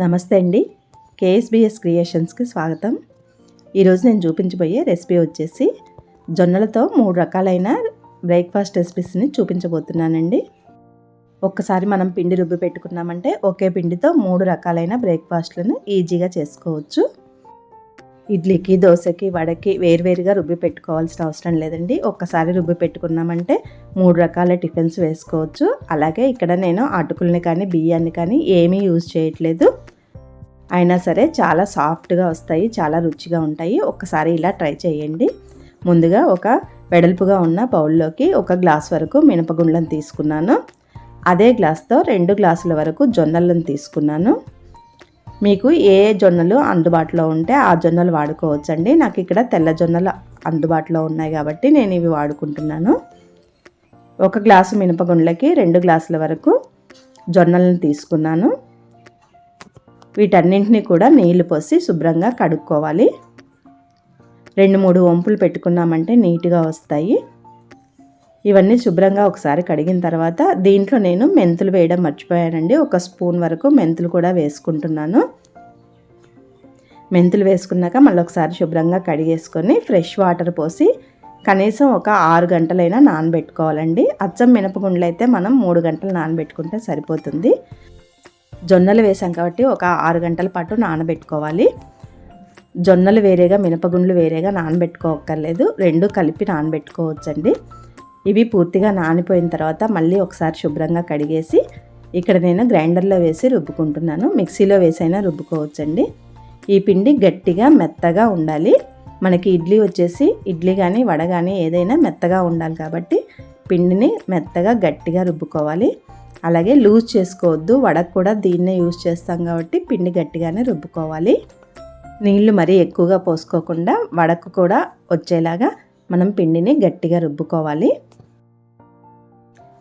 నమస్తే అండి. కేఎస్బిఎస్ క్రియేషన్స్కి స్వాగతం. ఈరోజు నేను చూపించబోయే రెసిపీ వచ్చేసి జొన్నలతో మూడు రకాలైన బ్రేక్ఫాస్ట్ రెసిపీస్ని చూపించబోతున్నానండి. ఒక్కసారి మనం పిండి రుబ్బి పెట్టుకున్నామంటే ఒకే పిండితో మూడు రకాలైన బ్రేక్ఫాస్ట్లను ఈజీగా చేసుకోవచ్చు. ఇడ్లీకి దోశకి వడకి వేరువేరుగా రుబ్బి పెట్టుకోవాల్సిన అవసరం లేదండి. ఒక్కసారి రుబ్బి పెట్టుకున్నామంటే మూడు రకాల టిఫిన్స్ వేసుకోవచ్చు. అలాగే ఇక్కడ నేను అటుకుల్ని కానీ బియ్యాన్ని కానీ ఏమీ యూజ్ చేయట్లేదు. అయినా సరే చాలా సాఫ్ట్గా వస్తాయి చాలా రుచిగా ఉంటాయి. ఒక్కసారి ఇలా ట్రై చేయండి. ముందుగా ఒక వెడల్పుగా ఉన్న బౌల్లోకి ఒక గ్లాస్ వరకు మినపగుండ్లను తీసుకున్నాను. అదే గ్లాస్తో రెండు గ్లాసుల వరకు జొన్నలను తీసుకున్నాను. మీకు ఏ జొన్నలు అందుబాటులో ఉంటే ఆ జొన్నలు వాడుకోవచ్చండి. నాకు ఇక్కడ తెల్ల జొన్నలు అందుబాటులో ఉన్నాయి కాబట్టి నేను ఇవి వాడుకుంటున్నాను. ఒక గ్లాసు మినపగుండ్లకి రెండు గ్లాసుల వరకు జొన్నలను తీసుకున్నాను. వీటన్నింటినీ కూడా నీళ్ళు పోసి శుభ్రంగా కడుక్కోవాలి. రెండు మూడు వంపులు పెట్టుకున్నామంటే నీట్గా వస్తాయి. ఇవన్నీ శుభ్రంగా ఒకసారి కడిగిన తర్వాత దీంట్లో నేను మెంతులు వేయడం మర్చిపోయానండి. ఒక స్పూన్ వరకు మెంతులు కూడా వేసుకుంటున్నాను. మెంతులు వేసుకున్నాక మళ్ళీ ఒకసారి శుభ్రంగా కడిగేసుకొని ఫ్రెష్ వాటర్ పోసి కనీసం ఒక ఆరు గంటలైనా నానబెట్టుకోవాలండి. అచ్చం మినపగుండ్లు అయితే మనం మూడు గంటలు నానబెట్టుకుంటే సరిపోతుంది. జొన్నలు వేసాం కాబట్టి ఒక ఆరు గంటల పాటు నానబెట్టుకోవాలి. జొన్నలు వేరేగా మినపగుండ్లు వేరేగా నానబెట్టుకోక్కర్లేదు. రెండు కలిపి నానబెట్టుకోవచ్చండి. ఇవి పూర్తిగా నానిపోయిన తర్వాత మళ్ళీ ఒకసారి శుభ్రంగా కడిగేసి ఇక్కడ నేను గ్రైండర్లో వేసి రుబ్బుకుంటున్నాను. మిక్సీలో వేసైనా రుబ్బుకోవచ్చండి. ఈ పిండి గట్టిగా మెత్తగా ఉండాలి. మనకి ఇడ్లీ వచ్చేసి ఇడ్లీ కానీ వడ కానీ ఏదైనా మెత్తగా ఉండాలి కాబట్టి పిండిని మెత్తగా గట్టిగా రుబ్బుకోవాలి. అలాగే లూజ్ చేసుకోవద్దు. వడకు కూడా దీన్నే యూజ్ చేస్తాం కాబట్టి పిండి గట్టిగానే రుబ్బుకోవాలి. నీళ్ళు మరీ ఎక్కువగా పోసుకోకుండా వడకు కూడా వచ్చేలాగా మనం పిండిని గట్టిగా రుబ్బుకోవాలి.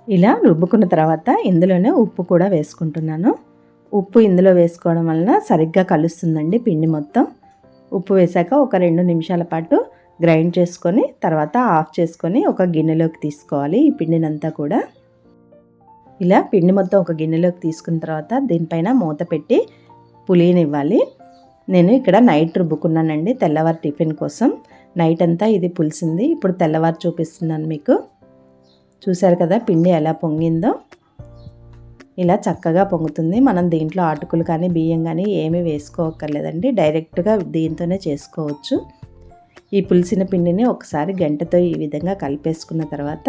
ఇలా రుబ్బుకున్న తర్వాత ఇందులోనే ఉప్పు కూడా వేసుకుంటున్నాను. ఉప్పు ఇందులో వేసుకోవడం వలన సరిగ్గా కలుస్తుందండి పిండి మొత్తం. ఉప్పు వేసాక ఒక రెండు నిమిషాల పాటు గ్రైండ్ చేసుకొని తర్వాత ఆఫ్ చేసుకొని ఒక గిన్నెలోకి తీసుకోవాలి ఈ పిండినంతా కూడా. ఇలా పిండి మొత్తం ఒక గిన్నెలోకి తీసుకున్న తర్వాత దీనిపైన మూత పెట్టి పులియనివ్వాలి నేను ఇక్కడ నైట్ రుబ్బుకున్నానండి తెల్లవారు టిఫిన్ కోసం. నైట్ అంతా ఇది పులిసింది. ఇప్పుడు తెల్లవారు చూపిస్తున్నాను మీకు. చూశారు కదా పిండి ఎలా పొంగిందో? ఇలా చక్కగా పొంగుతుంది. మనం దీంట్లో ఆటుకులు కానీ బియ్యం కానీ ఏమీ వేసుకోవక్కర్లేదండి డైరెక్ట్గా దీంతోనే చేసుకోవచ్చు. ఈ పులిసిన పిండిని ఒకసారి గంటతో ఈ విధంగా కలిపేసుకున్న తర్వాత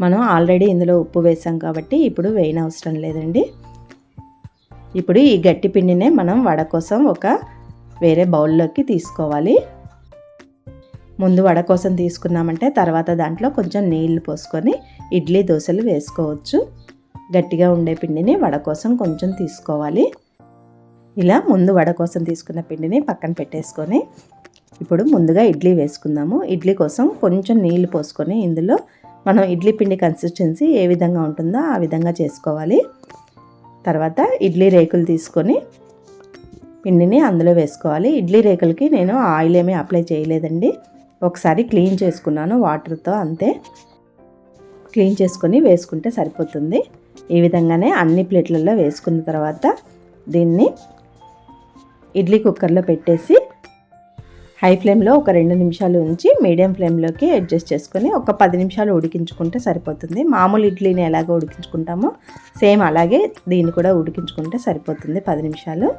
మనం ఆల్రెడీ ఇందులో ఉప్పు వేసాం కాబట్టి ఇప్పుడు వేయనవసరం లేదండి. ఇప్పుడు ఈ గట్టి పిండినే మనం వడ కోసం ఒక వేరే బౌల్లోకి తీసుకోవాలి. ముందు వడ కోసం తీసుకున్నామంటే తర్వాత దాంట్లో కొంచెం నీళ్ళు పోసుకొని ఇడ్లీ దోశలు వేసుకోవచ్చు. గట్టిగా ఉండే పిండిని వడ కోసం కొంచెం తీసుకోవాలి. ఇలా ముందు వడ కోసం తీసుకున్న పిండిని పక్కన పెట్టేసుకొని ఇప్పుడు ముందుగా ఇడ్లీ వేసుకుందాము. ఇడ్లీ కోసం కొంచెం నీళ్ళు పోసుకొని ఇందులో మనం ఇడ్లీ పిండి కన్సిస్టెన్సీ ఏ విధంగా ఉంటుందో ఆ విధంగా చేసుకోవాలి. తర్వాత ఇడ్లీ రేకులు తీసుకొని పిండిని అందులో వేసుకోవాలి. ఇడ్లీ రేకులకి నేను ఆయిల్ ఏమీ అప్లై చేయలేదండి. ఒకసారి క్లీన్ చేసుకున్నాను వాటర్తో అంతే. క్లీన్ చేసుకొని వేసుకుంటే సరిపోతుంది. ఈ విధంగానే అన్ని ప్లేట్లలో వేసుకున్న తర్వాత దీన్ని ఇడ్లీ కుక్కర్లో పెట్టేసి హై ఫ్లేమ్లో ఒక రెండు నిమిషాలు ఉంచి మీడియం ఫ్లేమ్లోకి అడ్జస్ట్ చేసుకొని ఒక పది నిమిషాలు ఉడికించుకుంటే సరిపోతుంది. మామూలు ఇడ్లీని ఎలాగ ఉడికించుకుంటామో సేమ్ అలాగే దీన్ని కూడా ఉడికించుకుంటే సరిపోతుంది పది నిమిషాలు.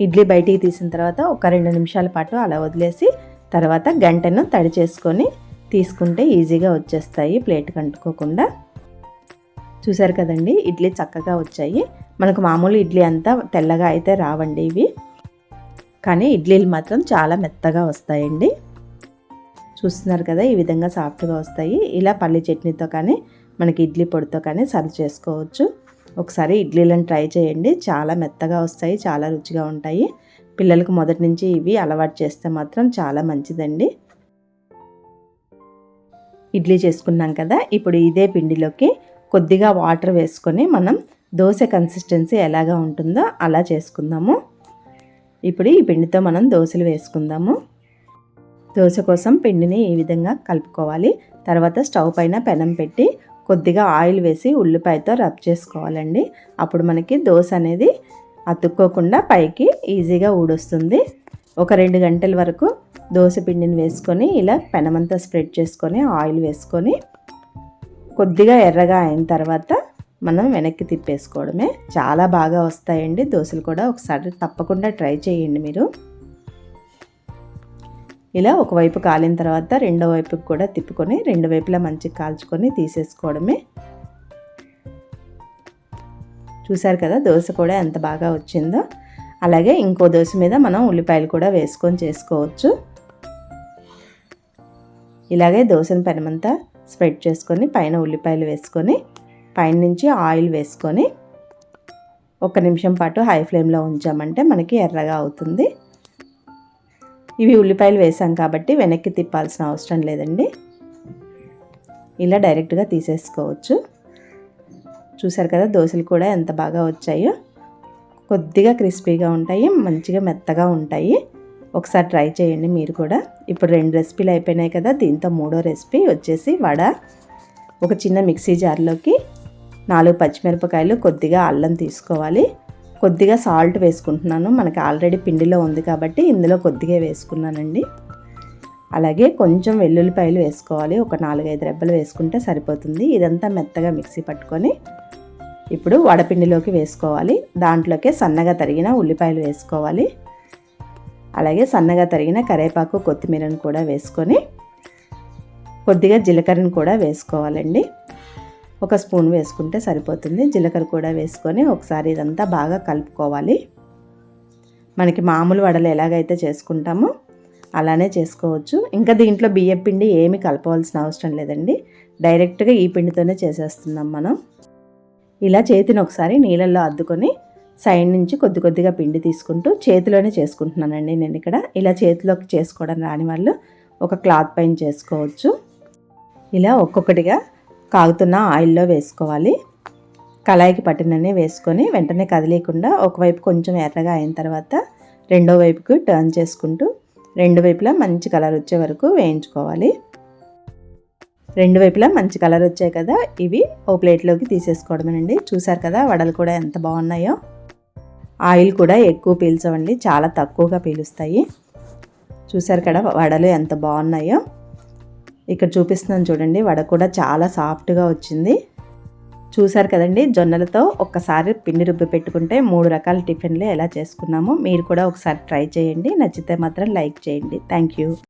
ఇడ్లీ బయటికి తీసిన తర్వాత ఒక రెండు నిమిషాల పాటు అలా వదిలేసి తర్వాత గంటను తడి చేసుకొని తీసుకుంటే ఈజీగా వచ్చేస్తాయి ప్లేట్కి అంటుకోకుండా. చూసారు కదండి ఇడ్లీ చక్కగా వచ్చాయి. మనకు మామూలు ఇడ్లీ అంతా తెల్లగా అయితే రావండి ఇవి. కానీ ఇడ్లీలు మాత్రం చాలా మెత్తగా వస్తాయండి. చూస్తున్నారు కదా ఈ విధంగా సాఫ్ట్గా వస్తాయి. ఇలా పల్లి చట్నీతో కానీ మనకి ఇడ్లీ పొడితో కానీ సర్వ్ చేసుకోవచ్చు. ఒకసారి ఇడ్లీలను ట్రై చేయండి. చాలా మెత్తగా వస్తాయి చాలా రుచిగా ఉంటాయి. పిల్లలకు మొదటి నుంచి ఇవి అలవాటు చేస్తే మాత్రం చాలా మంచిదండి. ఇడ్లీ చేసుకున్నాం కదా ఇప్పుడు ఇదే పిండిలోకి కొద్దిగా వాటర్ వేసుకొని మనం దోశ కన్సిస్టెన్సీ ఎలాగా ఉంటుందో అలా చేసుకుందాము. ఇప్పుడు ఈ పిండితో మనం దోశలు వేసుకుందాము. దోశ కోసం పిండిని ఈ విధంగా కలుపుకోవాలి. తర్వాత స్టవ్ పైన పెనం పెట్టి కొద్దిగా ఆయిల్ వేసి ఉల్లిపాయతో రబ్ చేసుకోవాలండి. అప్పుడు మనకి దోశ అనేది అతుక్కోకుండా పైకి ఈజీగా ఊడొస్తుంది. ఒక రెండు గంటల వరకు దోశ పిండిని వేసుకొని ఇలా పెనమంతా స్ప్రెడ్ చేసుకొని ఆయిల్ వేసుకొని కొద్దిగా ఎర్రగా అయిన తర్వాత మనం వెనక్కి తిప్పేసుకోవడమే. చాలా బాగా వస్తాయండి. దోశలు కూడా ఒకసారి తప్పకుండా ట్రై చేయండి మీరు. ఇలా ఒకవైపు కాలిన తర్వాత రెండో వైపుకి కూడా తిప్పుకొని రెండు వైపులా మంచిగా కాల్చుకొని తీసేసుకోవడమే. చూసారు కదా దోశ కూడా ఎంత బాగా వచ్చిందో. అలాగే ఇంకో దోశ మీద మనం ఉల్లిపాయలు కూడా వేసుకొని చేసుకోవచ్చు. ఇలాగే దోశను పెనమంతా స్ప్రెడ్ చేసుకొని పైన ఉల్లిపాయలు వేసుకొని పైన నుంచి ఆయిల్ వేసుకొని ఒక నిమిషం పాటు హై ఫ్లేమ్లో ఉంచామంటే మనకి ఎర్రగా అవుతుంది. ఇవి ఉల్లిపాయలు వేసాం కాబట్టి వెనక్కి తిప్పాల్సిన అవసరం లేదండి. ఇలా డైరెక్ట్గా తీసేసుకోవచ్చు. చూసారు కదా దోశలు కూడా ఎంత బాగా వచ్చాయో. కొద్దిగా క్రిస్పీగా ఉంటాయి మంచిగా మెత్తగా ఉంటాయి. ఒకసారి ట్రై చేయండి మీరు కూడా. ఇప్పుడు రెండు రెసిపీలు అయిపోయినాయి కదా దీంతో మూడో రెసిపీ వచ్చేసి వడ. ఒక చిన్న మిక్సీ జార్లోకి నాలుగు పచ్చిమిరపకాయలు కొద్దిగా అల్లం తీసుకోవాలి. కొద్దిగా సాల్ట్ వేసుకుంటున్నాను. మనకి ఆల్రెడీ పిండిలో ఉంది కాబట్టి ఇందులో కొద్దిగా వేసుకున్నానండి. అలాగే కొంచెం వెల్లుల్లిపాయలు వేసుకోవాలి. ఒక నాలుగైదు రెబ్బలు వేసుకుంటే సరిపోతుంది. ఇదంతా మెత్తగా మిక్సీ పట్టుకొని ఇప్పుడు వడపిండిలోకి వేసుకోవాలి. దాంట్లోకే సన్నగా తరిగిన ఉల్లిపాయలు వేసుకోవాలి. అలాగే సన్నగా తరిగిన కరేపాకు కొత్తిమీరను కూడా వేసుకొని కొద్దిగా జీలకర్రను కూడా వేసుకోవాలండి. ఒక స్పూన్ వేసుకుంటే సరిపోతుంది. జీలకర్ర కూడా వేసుకొని ఒకసారి ఇదంతా బాగా కలుపుకోవాలి. మనకి మామూలు వడలు ఎలాగైతే చేసుకుంటామో అలానే చేసుకోవచ్చు. ఇంకా దీంట్లో బియ్యం పిండి ఏమి కలపవలసిన అవసరం లేదండి. డైరెక్ట్గా ఈ పిండితోనే చేసేస్తున్నాం మనం. ఇలా చేతిని ఒకసారి నీళ్ళల్లో అద్దుకొని సైడ్ నుంచి కొద్ది కొద్దిగా పిండి తీసుకుంటూ చేతిలోనే చేసుకుంటున్నానండి నేను ఇక్కడ. ఇలా చేతిలోకి చేసుకోవడం రాని వాళ్ళు ఒక క్లాత్ పైన చేసుకోవచ్చు. ఇలా ఒక్కొక్కటిగా కాగుతున్న ఆయిల్లో వేసుకోవాలి. కళాయికి పట్టిననే వేసుకొని వెంటనే కదిలేయకుండా ఒకవైపు కొంచెం ఎర్రగా అయిన తర్వాత రెండో వైపుకి టర్న్ చేసుకుంటూ రెండు వైపులా మంచి కలర్ వచ్చే వరకు వేయించుకోవాలి. రెండు వైపులా మంచి కలర్ వచ్చాయి కదా ఇవి ఓ ప్లేట్లోకి తీసేసుకోవడమేనండి. చూసారు కదా వడలు కూడా ఎంత బాగున్నాయో. ఆయిల్ కూడా ఎక్కువ పీల్చవండి చాలా తక్కువగా పీలుస్తాయి. చూసారు కదా వడలు ఎంత బాగున్నాయో. ఇక్కడ చూపిస్తున్నాను చూడండి వడ కూడా చాలా సాఫ్ట్గా వచ్చింది. చూసారు కదండి జొన్నలతో ఒక్కసారి పిండి రుబ్బి పెట్టుకుంటే మూడు రకాల టిఫిన్లు ఎలా చేసుకున్నామో మీరు కూడా ఒకసారి ట్రై చేయండి. నచ్చితే మాత్రం లైక్ చేయండి. Thank you.